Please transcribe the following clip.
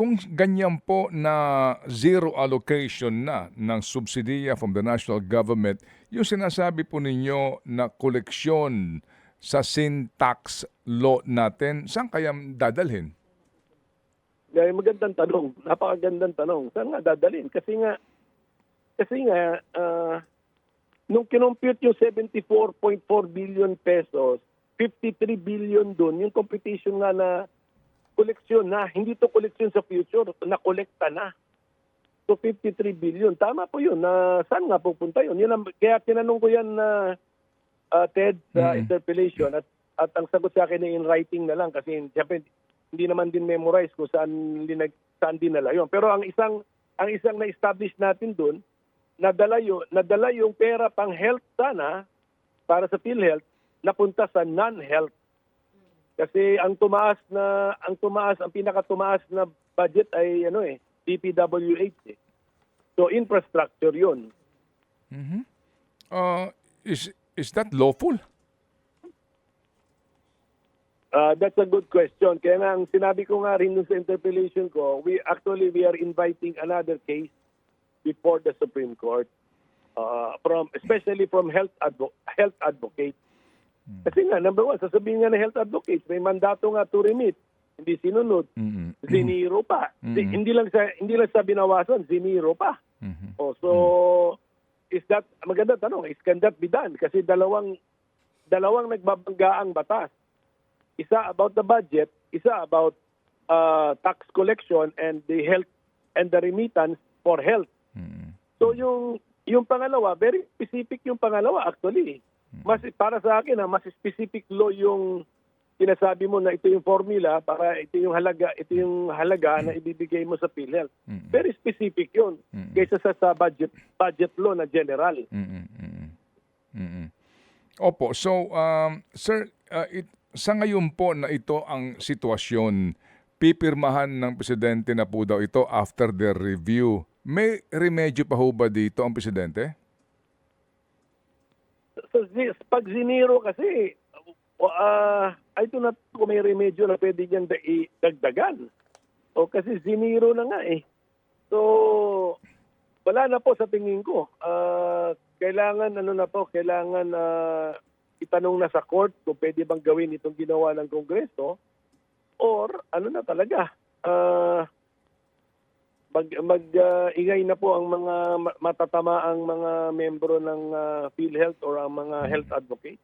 kung ganyan po na zero allocation na ng subsidiya from the national government, yung sinasabi po ninyo na koleksyon sa sin tax law natin, saan kaya dadalhin? Gaya magandang tanong, napakagandang tanong. Saan nga dadalhin? Kasi nga, kasi nga, ah, nung kinompute yung 74.4 billion pesos, 53 billion doon, yung competition nga na koleksyon na, hindi to koleksyon sa future, na kolekta na. So 53 billion. Tama po yun. Na saan nga pupunta yun? yun ang, kaya tinanong ko yan na ah, Ted sa Mm. interpellation at at ang sagot sa akin ay in writing na lang kasi siyempre hindi naman din memorize kung saan linag, saan dinala yon. Pero ang isang ang isang na-establish natin doon, nadala yung nadala yung pera pang health sana para sa PhilHealth napunta sa non-health. Kasi ang tumaas na ang tumaas ang pinakatumaas na budget ay ano eh DPWH eh. So infrastructure 'yon. Mhm. Uh, is, is that lawful? Uh, that's a good question. Kaya nga, ang sinabi ko nga rin sa interpellation ko, we actually we are inviting another case before the Supreme Court, uh, from especially from health advo- health advocates. Kasi nga, number one, sasabihin nga ng health advocates, may mandato nga to remit. Hindi sinunod. Mhm. Ziniro pa. Di- Mhm. Hindi lang sa hindi lang sa binawasan, ziniro pa. Mhm. Oh, so is that maganda tanong, is can that be done? Kasi dalawang dalawang nagbabangga ang batas. Isa about the budget, isa about uh, tax collection and the health and the remittance for health. Mhm. So yung yung pangalawa, very specific yung pangalawa actually. Mas para sa akin ha, mas specific law yung sinasabi mo na ito yung formula para ito yung halaga, ito yung halaga na ibibigay mo sa PhilHealth. Mhm. Very specific 'yun Mm. kaysa sa, sa budget budget law na general. Mm-mm, mm-mm. Opo, so um, sir, uh, it, sa ngayon po na ito ang sitwasyon, pipirmahan ng presidente na po daw ito after the review. May remedyo pa ho ba dito ang presidente? So, pag ziniro kasi, uh, I do not kung may remedyo na pwede i- dagdagan. O kasi ziniro na nga eh. So, wala na po sa tingin ko. Ah, kailangan, ano na po, kailangan ah, itanong na sa court kung pwede bang gawin itong ginawa ng Kongreso or ano na talaga, ah, mag, mag ah, ingay na po ang mga ma- matatama ang mga membro ng ah, PhilHealth or ang mga health advocate.